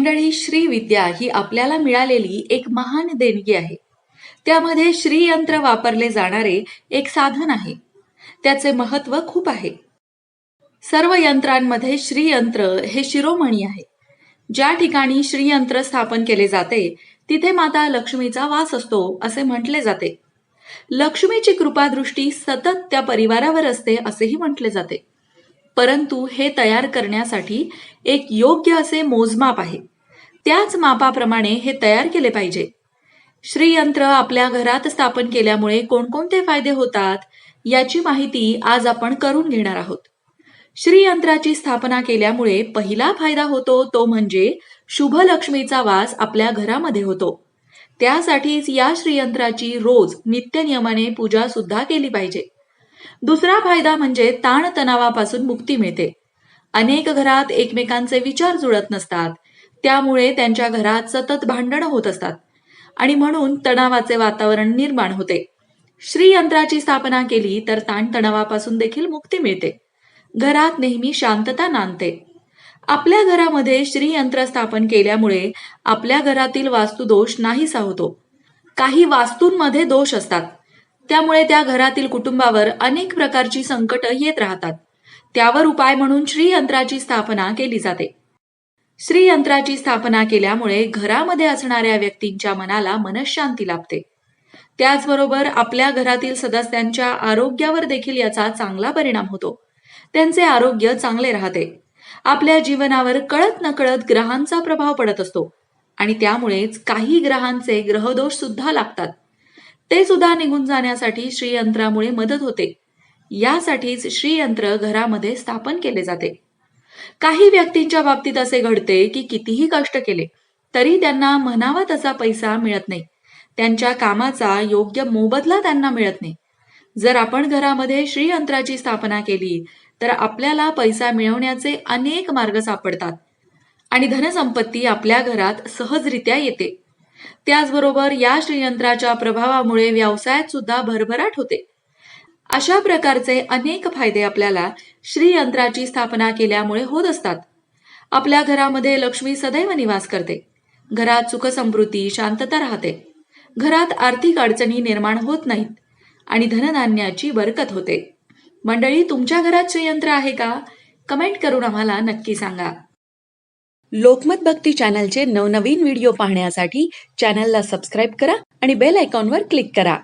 मंडळी श्री विद्या ही आपल्याला मिळालेली एक महान देणगी आहे. त्यामध्ये श्रीयंत्र वापरले जाणारे एक साधन आहे. त्याचे महत्त्व खूप आहे. सर्व यंत्रांमध्ये श्रीयंत्र हे शिरोमणी आहे. ज्या ठिकाणी श्रीयंत्र स्थापन केले जाते तिथे माता लक्ष्मीचा वास असतो असे म्हटले जाते. लक्ष्मीची कृपादृष्टी सतत त्या परिवारावर असते असेही म्हटले जाते. परंतु हे तयार करण्यासाठी एक योग्य असे मोजमाप आहे. त्याच मापाप्रमाणे हे तयार केले पाहिजे. श्रीयंत्र आपल्या घरात स्थापन केल्यामुळे कोणकोणते फायदे होतात याची माहिती आज आपण करून घेणार आहोत. श्रीयंत्राची स्थापना केल्यामुळे पहिला फायदा होतो तो म्हणजे शुभ लक्ष्मीचा वास आपल्या घरामध्ये होतो. त्यासाठीच या श्रीयंत्राची रोज नित्यनियमाने पूजा सुद्धा केली पाहिजे. दुसरा फायदा म्हणजे ताणतणावापासून मुक्ती मिळते. अनेक घरात एकमेकांचे विचार जुळत नसतात. त्यामुळे त्यांच्या घरात सतत भांडणं होत असतात. आणि म्हणून तणावाचे वातावरण निर्माण होते. श्रीयंत्राची स्थापना केली तर ताणतणावापासून देखील मुक्ती मिळते. घरात नेहमी शांतता नांदते. आपल्या घरामध्ये श्रीयंत्र स्थापन केल्यामुळे आपल्या घरातील वास्तुदोष नाहीसा होतो. काही वास्तूंमध्ये दोष असतात. त्यामुळे त्या घरातील कुटुंबावर अनेक प्रकारची संकट येत राहतात. त्यावर उपाय म्हणून श्रीयंत्राची स्थापना केली जाते. श्रीयंत्राची स्थापना केल्यामुळे घरामध्ये असणाऱ्या व्यक्तींच्या मनाला मनशांती लाभते. त्याचबरोबर आपल्या घरातील सदस्यांच्या आरोग्यावर देखील याचा चांगला परिणाम होतो. त्यांचे आरोग्य चांगले राहते. आपल्या जीवनावर कळत नकळत ग्रहांचा प्रभाव पडत असतो आणि त्यामुळेच काही ग्रहांचे ग्रहदोष सुद्धा लागतात. ते सुद्धा निघून जाण्यासाठी श्रीयंत्रामुळे मदत होते. यासाठीच श्रीयंत्र घरामध्ये स्थापन केले जाते. काही व्यक्तींच्या बाबतीत असे घडते की कितीही कष्ट केले तरी त्यांना म्हणावा तसा पैसा मिळत नाही. त्यांच्या कामाचा योग्य मोबदला त्यांना मिळत नाही. जर आपण घरामध्ये श्रीयंत्राची स्थापना केली तर आपल्याला पैसा मिळवण्याचे अनेक मार्ग सापडतात आणि धनसंपत्ती आपल्या घरात सहजरित्या येते. त्याचबरोबर या श्रीयंत्राच्या प्रभावामुळे व्यवसायात सुद्धा भरभराट होते. अशा प्रकारचे अनेक फायदे आपल्याला श्रीयंत्राची स्थापना केल्यामुळे होत असतात. आपल्या घरामध्ये लक्ष्मी सदैव निवास करते. घरात सुखसमृद्धी शांतता राहते. घरात आर्थिक अडचणी निर्माण होत नाहीत आणि धनधान्याची बरकत होते. मंडळी तुमच्या घरात श्रीयंत्र आहे का? कमेंट करून आम्हाला नक्की सांगा. लोकमत भक्ती चॅनलचे नवनवीन व्हिडिओ पाहण्यासाठी चॅनलला सबस्क्राईब करा आणि बेल आयकॉनवर क्लिक करा.